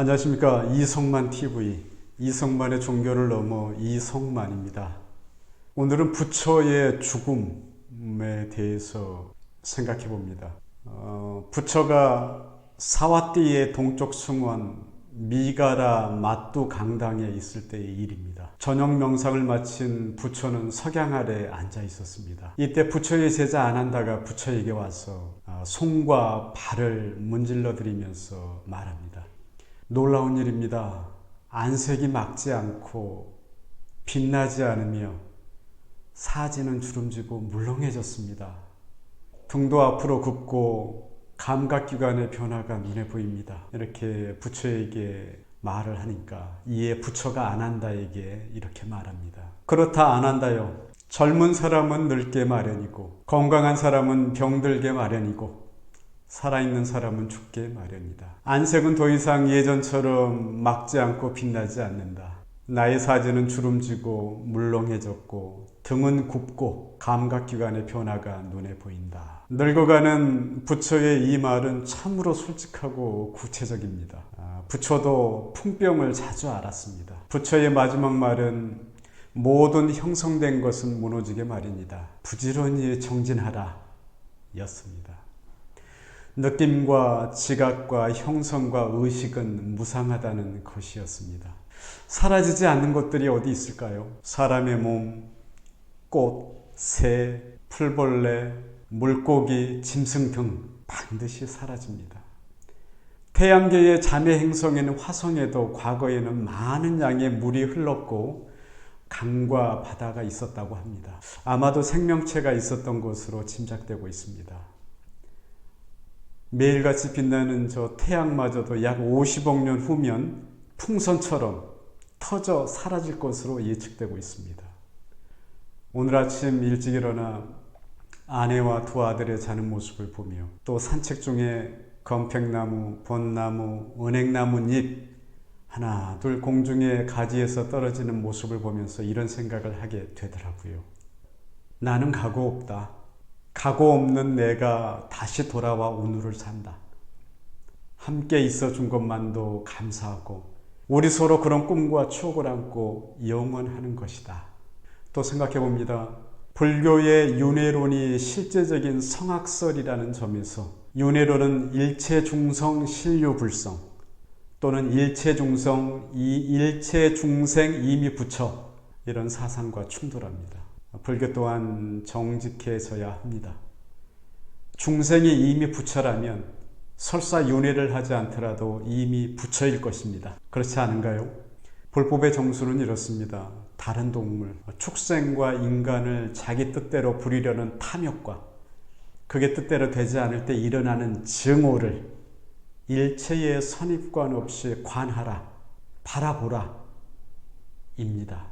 안녕하십니까 이성만 TV 이성만의 종교를 넘어 이성만입니다. 오늘은 부처의 죽음에 대해서 생각해 봅니다. 어, 부처가 사와띠의 동쪽 승원 미가라 마뚜 강당에 있을 때의 일입니다. 저녁 명상을 마친 부처는 석양 아래 앉아 있었습니다. 이때 부처의 제자 아난다가 부처에게 와서 아, 손과 발을 문질러 드리면서 말합니다. 놀라운 일입니다. 안색이 막지 않고 빛나지 않으며 사지는 주름지고 물렁해졌습니다. 등도 앞으로 굽고 감각기관의 변화가 눈에 보입니다. 이렇게 부처에게 말을 하니까 이에 부처가 아난다에게 이렇게 말합니다. 그렇다 아난다요. 젊은 사람은 늙게 마련이고 건강한 사람은 병들게 마련이고 살아있는 사람은 죽게 마련이다. 안색은 더 이상 예전처럼 막지 않고 빛나지 않는다. 나의 사지는 주름지고 물렁해졌고 등은 굽고 감각기관의 변화가 눈에 보인다. 늙어가는 부처의 이 말은 참으로 솔직하고 구체적입니다. 아, 부처도 풍병을 자주 알았습니다. 부처의 마지막 말은 모든 형성된 것은 무너지게 마련이다. 부지런히 정진하라 였습니다. 느낌과 지각과 형성과 의식은 무상하다는 것이었습니다. 사라지지 않는 것들이 어디 있을까요? 사람의 몸, 꽃, 새, 풀벌레, 물고기, 짐승 등 반드시 사라집니다. 태양계의 자매 행성에는 화성에도 과거에는 많은 양의 물이 흘렀고 강과 바다가 있었다고 합니다. 아마도 생명체가 있었던 것으로 짐작되고 있습니다. 매일같이 빛나는 저 태양마저도 약 50억 년 후면 풍선처럼 터져 사라질 것으로 예측되고 있습니다. 오늘 아침 일찍 일어나 아내와 두 아들의 자는 모습을 보며 또 산책 중에 검팽나무, 벚나무, 은행나무 잎 하나 둘 공중에 가지에서 떨어지는 모습을 보면서 이런 생각을 하게 되더라고요. 나는 각오 없다. 각오 없는 내가 다시 돌아와 오늘을 산다. 함께 있어 준 것만도 감사하고 우리 서로 그런 꿈과 추억을 안고 영원하는 것이다. 또 생각해 봅니다. 불교의 윤회론이 실제적인 성악설이라는 점에서 윤회론은 일체 중성 실류 불성 또는 일체 중성 이 일체 중생 이미 부처 이런 사상과 충돌합니다. 불교 또한 정직해져야 합니다. 중생이 이미 부처라면 설사 윤회를 하지 않더라도 이미 부처일 것입니다. 그렇지 않은가요? 불법의 정수는 이렇습니다. 다른 동물, 축생과 인간을 자기 뜻대로 부리려는 탐욕과 그게 뜻대로 되지 않을 때 일어나는 증오를 일체의 선입관 없이 관하라, 바라보라, 입니다.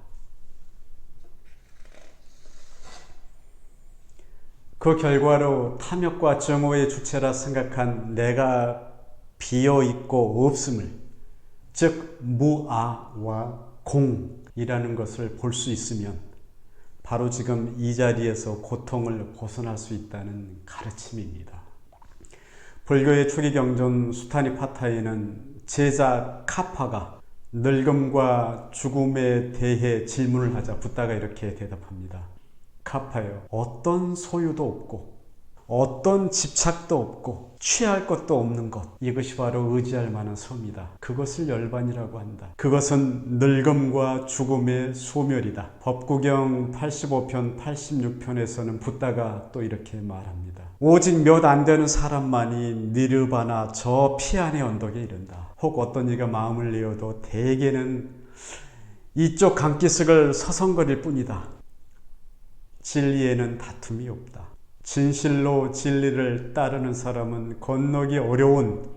그 결과로 탐욕과 증오의 주체라 생각한 내가 비어 있고 없음을, 즉 무아와 공이라는 것을 볼 수 있으면 바로 지금 이 자리에서 고통을 벗어날 수 있다는 가르침입니다. 불교의 초기 경전 수타니 파타에는 제자 카파가 늙음과 죽음에 대해 질문을 하자 붓다가 이렇게 대답합니다. 카파요. 어떤 소유도 없고 어떤 집착도 없고 취할 것도 없는 것 이것이 바로 의지할 만한 섬이다. 그것을 열반이라고 한다. 그것은 늙음과 죽음의 소멸이다. 법구경 85편 86편에서는 붓다가 또 이렇게 말합니다. 오직 몇 안 되는 사람만이 니르바나 저 피안의 언덕에 이른다. 혹 어떤 이가 마음을 내어도 대개는 이쪽 강기슭을 서성거릴 뿐이다. 진리에는 다툼이 없다. 진실로 진리를 따르는 사람은 건너기 어려운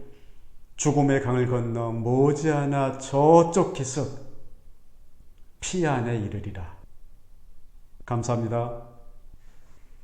죽음의 강을 건너 머지않아 저쪽 기슭 피 안에 이르리라. 감사합니다.